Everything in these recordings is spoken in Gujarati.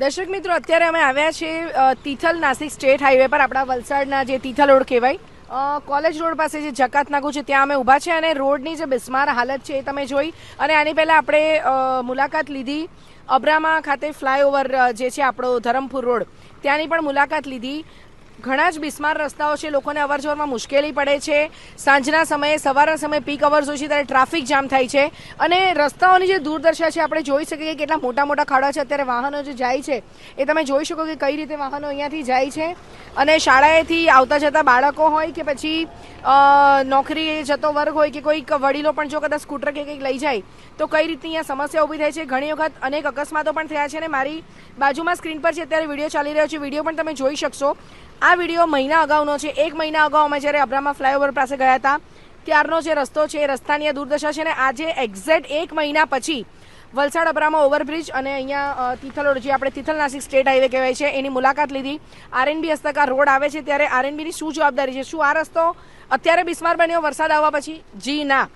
દર્શક મિત્રો, અત્યારે અમે આવ્યા છીએ તિથલ નાસિક સ્ટેટ હાઈવે પર, આપણા વલસાડના જે તિથલ રોડ કહેવાય. કોલેજ રોડ પાસે જે જકાત નાગુ છે, ત્યાં અમે ઊભા છે અને રોડની જે બિસ્માર હાલત છે એ તમે જોઈ. અને આની પહેલાં આપણે મુલાકાત લીધી અબ્રામા ખાતે ફ્લાયઓવર જે છે આપણો ધરમપુર રોડ. ત્યાંની પણ મુલાકાત લીધી. ઘણા જ બિસ્માર રસ્તાઓ છે, લોકોને અવરજવરમાં મુશ્કેલી પડે છે. સાંજના સમયે, સવારના સમયે પીક અવર્સ હોય છે, ત્યારે ટ્રાફિક જામ થાય છે. અને રસ્તાઓની જે દુર્દશા છે, આપણે જોઈ શકીએ કેટલા મોટા મોટા ખાડા છે. અત્યારે વાહનો જે જાય છે, એ તમે જોઈ શકો કે કઈ રીતે વાહનો અહીંયાથી જાય છે. અને શાળાએથી આવતા જતા બાળકો હોય કે પછી નોકરી જતો વર્ગ હોય કે કોઈક વડીલો પણ જો કદાચ સ્કૂટર કે કંઈક લઈ જાય, તો કઈ રીતની અહીંયા સમસ્યા ઊભી થાય છે? ઘણી વખત અનેક અકસ્માતો પણ થયા છે. અને મારી બાજુમાં સ્ક્રીન પર છે અત્યારે વીડિયો ચાલી રહ્યો છે, વીડિયો પણ તમે જોઈ શકશો. આ વીડિયો મહિના અગાઉનો છે. એક મહિના અગાઉ અમે જ્યારે અબ્રામા ફ્લાયઓવર પાસે ગયા હતા, ત્યારનો જે રસ્તો છે એ રસ્તાની આ દુર્દશા છે અને આજે એક્ઝેક્ટ એક મહિના પછી વલસાડ અબ્રામા ઓવરબ્રિજ અને અહીંયા તિથલ જે આપણે તિથલ નાસિક સ્ટેટ હાઈવે કહેવાય છે, એની મુલાકાત લીધી. આરએનબી હસ્તક આ રોડ આવે છે ત્યારે આરએનબીની શું જવાબદારી છે? શું આ રસ્તો અત્યારે બિસ્માર બન્યો વરસાદ આવવા પછી? જી ના.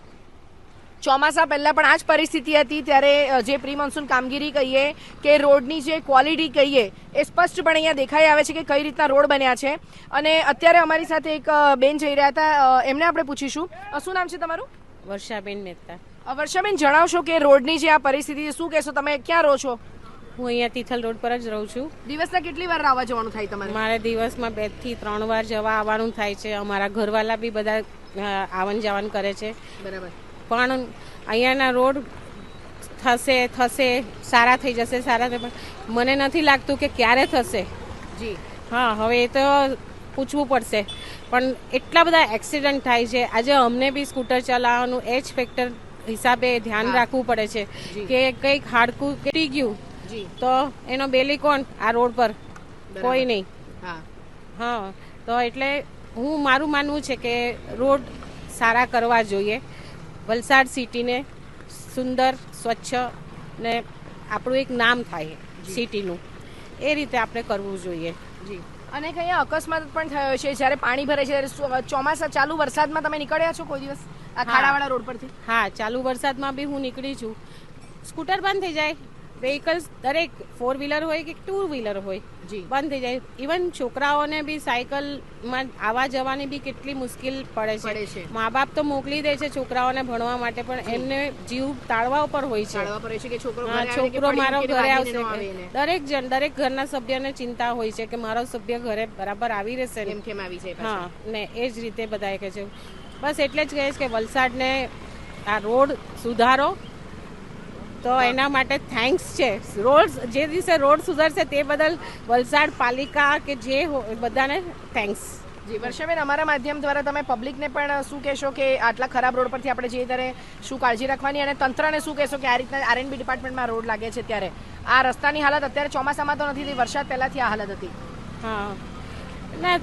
ચોમાસા પહેલાં પણ આ જ પરિસ્થિતિ હતી ત્યારે જે પ્રી મોન્સૂન કામગીરી કહીએ કે રોડની જે ક્વોલિટી કહીએ એ સ્પષ્ટપણે અહીંયા દેખાઈ આવે છે કે કઈ રીતના રોડ બન્યા છે. અને અત્યારે અમારી સાથે એક બેન જઈ રહ્યા હતા. એમને આપણે પૂછીશું. શું નામ છે તમારું? વર્ષાબેન મહેતા. વર્ષાબેન જણાવશો કે રોડની જે આ પરિસ્થિતિ શું કહેશો તમે? ક્યાં રહો છો? હું અહીંયા તિથલ રોડ પર જ રહું છું. દિવસના કેટલી વાર આવવા જવાનું થાય તમારે? મારે દિવસમાં બેથી ત્રણ વાર જવા આવવાનું થાય છે. અમારા ઘરવાલા બી બધા આવન જાવન કરે છે. બરાબર. પણ અહીંયાના રોડ થશે થશે સારા થઈ જશે સારા થઈ પણ મને નથી લાગતું કે ક્યારે થશે. જી. હા હવે એ તો પૂછવું પડશે. પણ એટલા બધા એક્સિડન્ટ થાય છે. આજે અમને બી સ્કૂટર ચલાવવાનું એજ ફેક્ટર હિસાબે ધ્યાન રાખવું પડે છે કે કંઈક હાડકું કેટી ગયું તો એનો બેલી કોણ આ રોડ પર? કોઈ નહીં. હા. હા તો એટલે હું મારું માનવું છે કે રોડ સારા કરવા જોઈએ. વલસાડ સિટીને સુંદર સ્વચ્છ ને આપણું એક નામ થાય સિટીનું. એ રીતે આપણે કરવું જોઈએ. જી. અને કયા અકસ્માત પણ થયો છે. જ્યારે પાણી ભરે છે ચોમાસા ચાલુ વરસાદમાં તમે નીકળ્યા છો કોઈ દિવસ? આ ખાડાવાળા રોડ પરથી? હા ચાલુ વરસાદમાં બી હું નીકળી છું. સ્કૂટર બંધ થઈ જાય. વ્હીકલ્સ દરેક ફોર વ્હીલર હોય કે ટુ વ્હીલર હોય જી. બંધ થઈ જાય. ઇવન છોકરાઓને બી સાયકલમાં આવવા જવાની બી કેટલી મુશ્કેલ પડે છે. છે. મા બાપ તો મોકલી દે છે છોકરાઓને ભણવા માટે પણ એમને જીવ તાળવા ઉપર હોય છે. છે છોકરો મારો ઘરે આવશે. દરેક જણ દરેક ઘરના સભ્યને ચિંતા હોય છે કે મારો સભ્ય ઘરે બરાબર આવી રહેશે ને. કેમ કેમ આવી છે હા ને એ જ રીતે બધાએ કહે છે. બસ એટલે જ કહીશ કે વલસાડને આ રોડ સુધારો. તો એના માટે થેન્ક્સ છે. રોડ જે દિવસે રોડ સુધરશે તે બદલ વલસાડ પાલિકા કે જે બધાને થેન્ક્સ જી વર્ષાબેન અમારા માધ્યમ દ્વારા તમે પબ્લિકને પણ શું કહેશો કે આટલા ખરાબ રોડ પરથી આપણે જઈએ ત્યારે શું કાળજી રાખવાની અને તંત્રને શું કહેશો કે આ રીતના આરએનબી ડિપાર્ટમેન્ટમાં રોડ લાગે છે ત્યારે? આ રસ્તાની હાલત અત્યારે ચોમાસામાં તો નથી વરસાદ પહેલાંથી આ હાલત હતી. હા. ના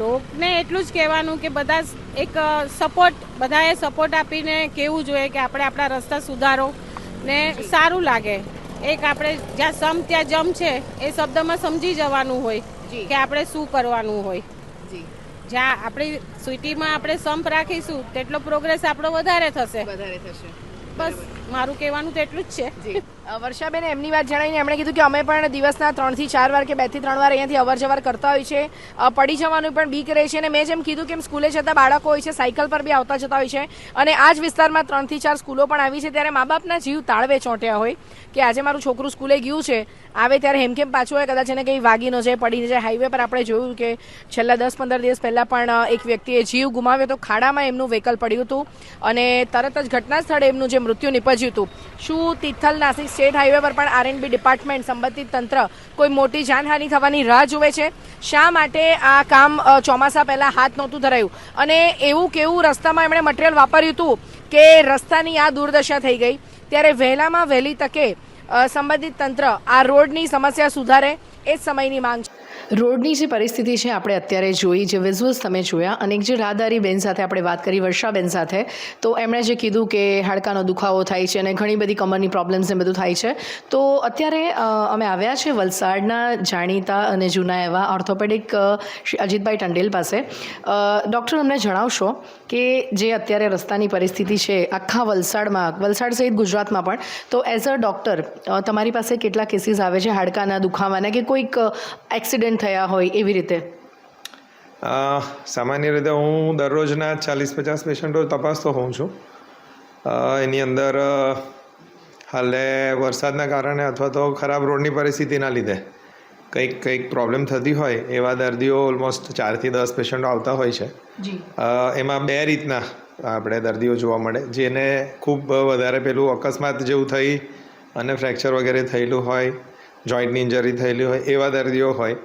લોકને એટલું જ કહેવાનું કે બધા એક સપોર્ટ બધાએ સપોર્ટ આપીને કહેવું જોઈએ કે આપણે આપણા રસ્તા સુધારો. ને સારું લાગે. એક આપણે જ્યાં સમ ત્યાં જમ છે એ શબ્દમાં સમજી જવાનું હોય કે આપણે શું કરવાનું હોય. જ્યાં આપણી સિટીમાં આપણે સંપ રાખીશું તેટલો પ્રોગ્રેસ આપણો વધારે થશે. વધારે થશે. બસ મારું કહેવાનું તો એટલું જ છે. વર્ષાબેન, એમની વાત જણાવીને એમણે કીધું કે અમે પણ દિવસના ત્રણથી ચાર વાર કે બેથી ત્રણ વાર અહીંયાથી અવર જવર કરતા હોય છે. પડી જવાનું પણ બીક રહે છે અને મેં જેમ કીધું કે એમ સ્કૂલે જતા બાળકો હોય છે, સાયકલ પર બી આવતા જતા હોય છે. અને આ જ વિસ્તારમાં ત્રણથી ચાર સ્કૂલો પણ આવી છે, ત્યારે મા બાપના જીવ તાળવે ચોંટ્યા હોય કે આજે મારું છોકરું સ્કૂલે ગયું છે, આવે ત્યારે હેમખેમ પાછું હોય કદાચ એને કંઈ વાગી ન જાય, પડી જાય. હાઈવે પર આપણે જોયું કે છેલ્લા દસ પંદર દિવસ પહેલાં પણ એક વ્યક્તિએ જીવ ગુમાવ્યો તો ખાડામાં એમનું વ્હીકલ પડ્યું હતું અને તરત જ ઘટના સ્થળે એમનું જે મૃત્યુ નિપજ્યું હતું. શું તિથલ નાસિક સ્ટેટ હાઈવે પર પણ આરએનબી ડિપાર્ટમેન્ટ, સંબંધિત તંત્ર કોઈ મોટી જાનહાનિ થવાની રાહ જુએ છે. શા માટે આ કામ ચોમાસા પહેલા હાથ નહોતું ધરાયું? અને એવું કેવું રસ્તામાં એમણે મટીરિયલ વાપર્યું હતું કે રસ્તાની આ દુર્દશા થઈ ગઈ? ત્યારે વહેલામાં વહેલી તકે સંબંધિત તંત્ર આ રોડની સમસ્યા સુધારે એ જ સમયની માંગ છે. રોડની જે પરિસ્થિતિ છે આપણે અત્યારે જોઈ, જે વિઝ્યુઅલ્સ તમે જોયા અને જે રાહદારી બેન સાથે આપણે વાત કરી વર્ષાબેન સાથે, તો એમણે જે કીધું કે હાડકાનો દુખાવો થાય છે અને ઘણી બધી કમરની પ્રોબ્લેમ્સ ને બધું થાય છે. તો અત્યારે અમે આવ્યા છે વલસાડના જાણીતા અને જૂના એવા ઓર્થોપેડિક શ્રી અજીતભાઈ ટંડેલ પાસે. ડૉક્ટર અમને જણાવશો કે જે અત્યારે રસ્તાની પરિસ્થિતિ છે આખા વલસાડમાં, વલસાડ સહિત ગુજરાતમાં પણ, તો એઝ અ ડૉક્ટર તમારી પાસે કેટલા કેસીસ આવે છે હાડકાના દુખાવાના કે કોઈક એક્સિડન્ટ થયા હોય એવી રીતે? સામાન્ય રીતે હું દરરોજના ચાલીસ પચાસ પેશન્ટો તપાસતો હોઉં છું. એની અંદર હાલે વરસાદના કારણે અથવા તો ખરાબ રોડની પરિસ્થિતિના લીધે કંઈક કંઈક પ્રોબ્લેમ થતી હોય એવા દર્દીઓ ઓલમોસ્ટ ચારથી દસ પેશન્ટો આવતા હોય છે. એમાં બે રીતના આપણે દર્દીઓ જોવા મળે જેને ખૂબ વધારે પેલું અકસ્માત જેવું થઈ અને ફ્રેક્ચર વગેરે થયેલું હોય જોઈન્ટની ઇન્જરી થયેલી હોય એવા દર્દીઓ હોય.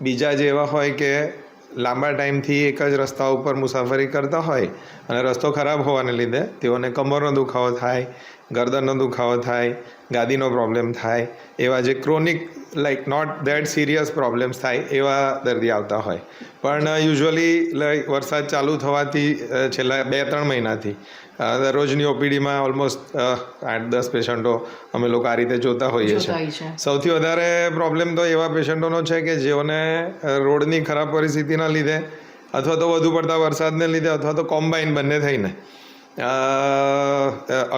બીજા જે એવા હોય કે લાંબા ટાઈમથી એક જ રસ્તા ઉપર મુસાફરી કરતા હોય અને રસ્તો ખરાબ હોવાને લીધે તેઓને કમરનો દુખાવો થાય, ગરદનનો દુખાવો થાય, ગાદીનો પ્રોબ્લેમ થાય, એવા જે chronic like not that serious problems થાય એવા દર્દી આવતા હોય. પણ યુઝ્યુઅલી લાઈક વરસાદ ચાલુ થવાથી છેલ્લા બે ત્રણ મહિનાથી દરરોજની ઓપીડીમાં ઓલમોસ્ટ આઠ દસ પેશન્ટો અમે લોકો આ રીતે જોતા હોઈએ છીએ. સૌથી વધારે પ્રોબ્લેમ તો એવા પેશન્ટોનો છે કે જેઓને રોડની ખરાબ પરિસ્થિતિના લીધે અથવા તો વધુ પડતા વરસાદને લીધે અથવા તો કોમ્બાઈન બંને થઈને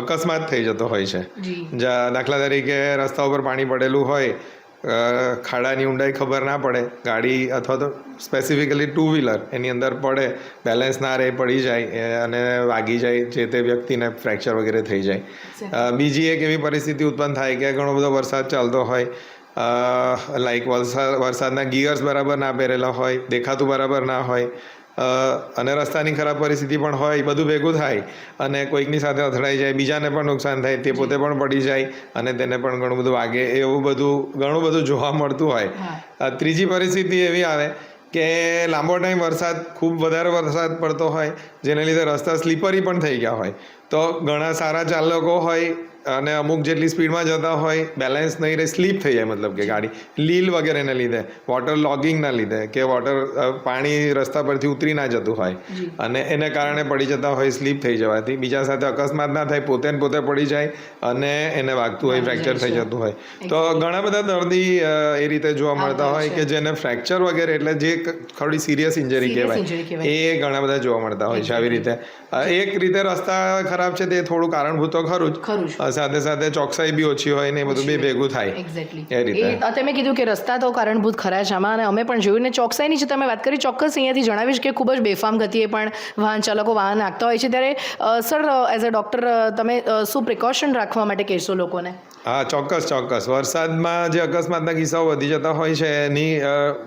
અકસ્માત થઈ જતો હોય છે. દાખલા તરીકે રસ્તા ઉપર પાણી પડેલું હોય ખાડાની ઊંડાઈ ખબર ના પડે. ગાડી અથવા તો સ્પેસિફિકલી ટુ વ્હીલર એની અંદર પડે બેલેન્સ ના રહે પડી જાય અને વાગી જાય જે તે વ્યક્તિને ફ્રેક્ચર વગેરે થઈ જાય. બીજી એક એવી પરિસ્થિતિ ઉત્પન્ન થાય કે ઘણો બધો વરસાદ ચાલતો હોય લાઈક વરસાદ વરસાદના ગિયર્સ બરાબર ના પહેરેલા હોય દેખાતું બરાબર ના હોય અને રસ્તાની ખરાબ પરિસ્થિતિ પણ હોય બધું ભેગું થાય અને કોઈકની સાથે અથડાઈ જાય બીજાને પણ નુકસાન થાય તે પોતે પણ પડી જાય અને તેને પણ ઘણું બધું વાગે એવું બધું ઘણું બધું જોવા મળતું હોય. ત્રીજી પરિસ્થિતિ એવી આવે કે લાંબો ટાઈમ વરસાદ ખૂબ વધારે વરસાદ પડતો હોય જેને લીધે રસ્તા સ્લીપરી પણ થઈ ગયા હોય. તો ઘણા સારા ચાલકો હોય અને અમુક જેટલી સ્પીડમાં જતા હોય બેલેન્સ નહીં રહે સ્લીપ થઈ જાય મતલબ કે ગાડી. લીલ વગેરેને લીધે વોટર લોગિંગના લીધે કે વોટર પાણી રસ્તા પરથી ઉતરી ના જતું હોય. અને એને કારણે પડી જતા હોય સ્લીપ થઈ જવાથી. બીજા સાથે અકસ્માત ના થાય પોતે ને પોતે પડી જાય અને એને વાગતું હોય ફ્રેક્ચર થઈ જતું હોય. તો ઘણા બધા દર્દી એ રીતે જોવા મળતા હોય કે જેને ફ્રેક્ચર વગેરે એટલે જે થોડી સિરિયસ ઇન્જરી કહેવાય. એ ઘણા બધા જોવા મળતા હોય છે આવી રીતે. એક રીતે રસ્તા ખરાબ છે તે થોડું કારણભૂત તો ખરું જ. સાથે સાથે ચોકસાઈ બી ઓછી હોય ને એ બધું બે ભેગું થાય. એક્ઝેક્ટલી એ રીતે. તમે કીધું કે રસ્તા તો કારણભૂત ખરા છે આમાં અને અમે પણ જોયું ને ચોકસાઈની જે તમે વાત કરી ચોક્કસ અહીંયાથી જણાવીશ કે ખૂબ જ બેફામ ગતિએ પણ વાહન ચાલકો વાહન નાખતા હોય છે. ત્યારે સર એઝ અ ડૉક્ટર તમે શું પ્રિકોશન રાખવા માટે કહેશો લોકોને? હા ચોક્કસ ચોક્કસ. વરસાદમાં જે અકસ્માતના કિસ્સાઓ વધી જતા હોય છે એની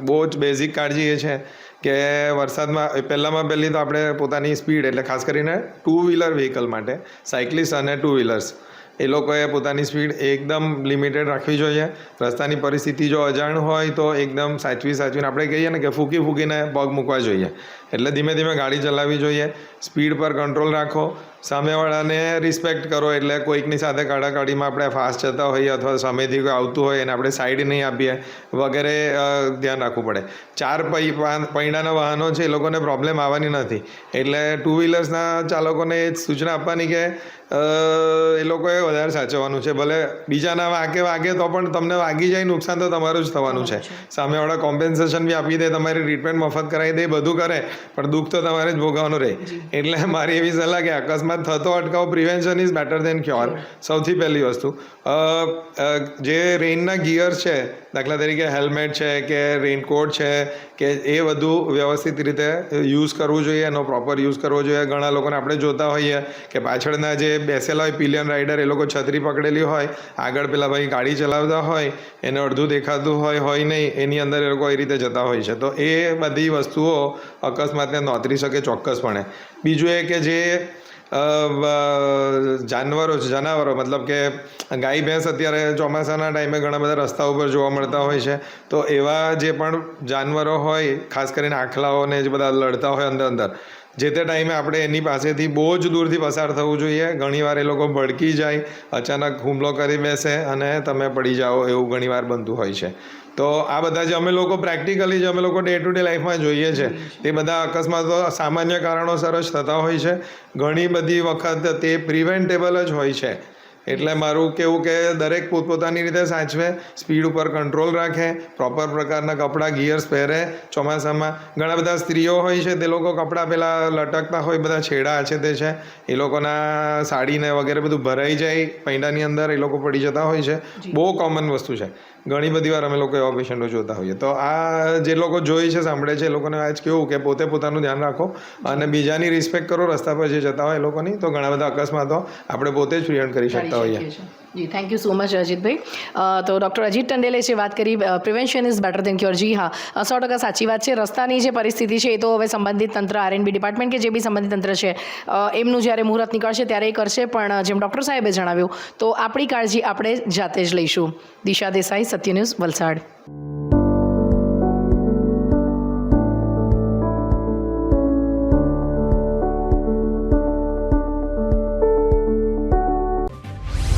બહુ જ બેઝિક કાળજી એ છે કે વરસાદમાં પહેલાંમાં પહેલી તો આપણે પોતાની સ્પીડ એટલે ખાસ કરીને ટુ વ્હીલર વ્હીકલ માટે સાયકલિસ્ટ અને ટુ વ્હીલર્સ એ લોકોએ પોતાની સ્પીડ એકદમ લિમિટેડ રાખવી જોઈએ. રસ્તાની પરિસ્થિતિ જો અજાણ હોય તો એકદમ સાચવી સાચવીને આપણે કહીએ ને કે ફૂકી ફૂકીને પગ મૂકવા જોઈએ. એટલે ધીમે ધીમે ગાડી ચલાવવી જોઈએ. સ્પીડ પર કંટ્રોલ રાખો. સામેવાળાને રિસ્પેક્ટ કરો એટલે કોઈકની સાથે કાડાકાડીમાં આપણે ફાસ્ટ જતા હોઈએ અથવા સામેથી કોઈ આવતું હોય એને આપણે સાઈડ નહીં આપીએ. વગેરે ધ્યાન રાખવું પડે. ચાર પૈ પૈડાના વાહનો છે એ લોકોને પ્રોબ્લેમ આવવાની નથી. એટલે ટુ વ્હીલર્સના ચાલકોને એ સૂચના આપવાની કે એ લોકોએ વધારે સાચવવાનું છે. ભલે બીજાના વાગે વાગે તો પણ તમને વાગી જાય નુકસાન તો તમારું જ થવાનું છે. સામેવાળા કોમ્પેન્સેશન બી આપી દે તમારી ટ્રીટમેન્ટ મફત કરાવી દે બધું કરે પણ દુઃખ તો તમારે જ ભોગવવાનું રહે. એટલે મારી એવી સલાહ કે અકસ્માત થતો અટકાવો prevention is better than cure સૌથી પહેલી વસ્તુ. જે રેઇનના ગિયર છે દાખલા તરીકે હેલ્મેટ છે કે રેઇનકોટ છે કે એ બધું વ્યવસ્થિત રીતે યુઝ કરવું જોઈએ, એનો પ્રોપર યુઝ કરવો જોઈએ. ઘણા લોકોને આપણે જોતા હોઈએ કે પાછળના જે બેસેલા હોય પિલિયન રાઇડર એ લોકો છત્રી પકડેલી હોય, આગળ પેલા ભાઈ ગાડી ચલાવતા હોય, એને અડધું દેખાતું હોય હોય નહીં, એની અંદર એ લોકો એ રીતે જતા હોય છે. તો એ બધી વસ્તુઓ અકસ્માતને નોતરી શકે ચોક્કસપણે. બીજું એ કે જે જાનવરો છે, જાનવરો. મતલબ કે ગાય, ભેંસ અત્યારે ચોમાસાના ટાઈમે ઘણા બધા રસ્તા ઉપર જોવા મળતા હોય છે. તો એવા જે પણ જાનવરો હોય, ખાસ કરીને આખલાઓને જે બધા લડતા હોય અંદર અંદર, જે તે ટાઈમે આપણે એની પાસેથી બહુ જ દૂરથી પસાર થવું જોઈએ. ઘણીવાર એ લોકો ભડકી જાય, અચાનક હુમલો કરી બેસે અને તમે પડી જાઓ એવું ઘણીવાર બનતું હોય છે. તો આ બધા જે અમે લોકો પ્રેક્ટિકલી જે અમે લોકો ડે ટુ ડે લાઈફમાં જોઈએ છે તે બધા અકસ્માતો સામાન્ય કારણોસર જ થતા હોય છે. ઘણી બધી વખત તે પ્રિવેન્ટેબલ જ હોય છે. એટલે મારું કેવું કે દરેક પોતપોતાની રીતે સાચવે સ્પીડ ઉપર કંટ્રોલ રાખે પ્રોપર પ્રકારના કપડાં ગિયર્સ પહેરે ચોમાસામાં ઘણા બધા સ્ત્રીઓ હોય છે તે લોકો કપડાં પહેલાં લટકતા હોય બધા છેડા છે તે છે એ લોકોના સાડીને વગેરે બધું ભરાઈ જાય પૈંડાની અંદર એ લોકો પડી જતા હોય છે. બહુ કોમન વસ્તુ છે. ઘણી બધી વાર અમે લોકો એવા પેશન્ટો જોતા હોઈએ. તો આ જે લોકો જોઈ છે સાંભળે છે એ લોકોને આજ કેવું કે પોતે પોતાનું ધ્યાન રાખો અને બીજાની રિસ્પેક્ટ કરો રસ્તા પર જે જતા હોય એ લોકોની તો ઘણા બધા અકસ્માતો આપણે પોતે જ પ્રિવેન્ટ કરી શકતા હોઈએ. જી thank you so much Ajitbhai તો ડૉક્ટર અજીત ટંડેલે છે વાત કરી prevention is better than cure જી હા સો ટકા સાચી વાત છે. રસ્તાની જે પરિસ્થિતિ છે, એ તો હવે સંબંધિત તંત્ર આરએનબી ડિપાર્ટમેન્ટ કે જે બી સંબંધિત તંત્ર છે એમનું જ્યારે મુહૂર્ત નીકળશે ત્યારે એ કરશે. પણ જેમ ડૉક્ટર સાહેબે જણાવ્યું, તો આપણી કાળજી આપણે જાતે જ લઈશું. દિશા દેસાઈ સત્ય ન્યૂઝ વલસાડ.